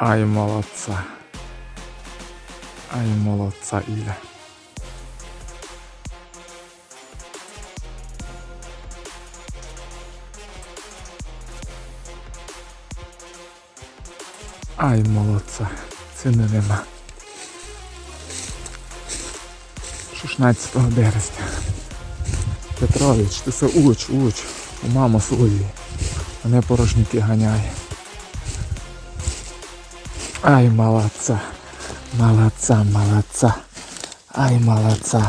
Ай, молодца. Ай, молодца, Іля. Ай, молодца. Ціни нема. 16 березня. Петрович, ти все уч, уч. У маму свої. Мене порожники ганяє. Ай, молодца. Молодца, молодца. Ай, молодца.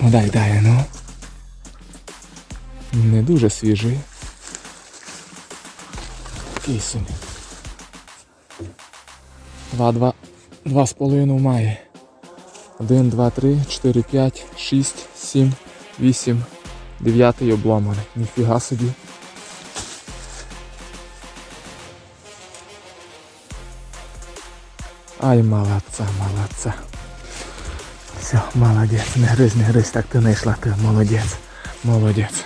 Ну дай, дай, ну. Не дуже свіжий. Кисень. Два, два, два з половиною має. Один, два, три, чотири, п'ять, шість, сім, вісім, дев'ятий обломаний. Ніфіга собі. Ай, молодца, молодца. Все, молодець. Не гриз, не гриз, так ти не йшла, ти молодець. Молодець.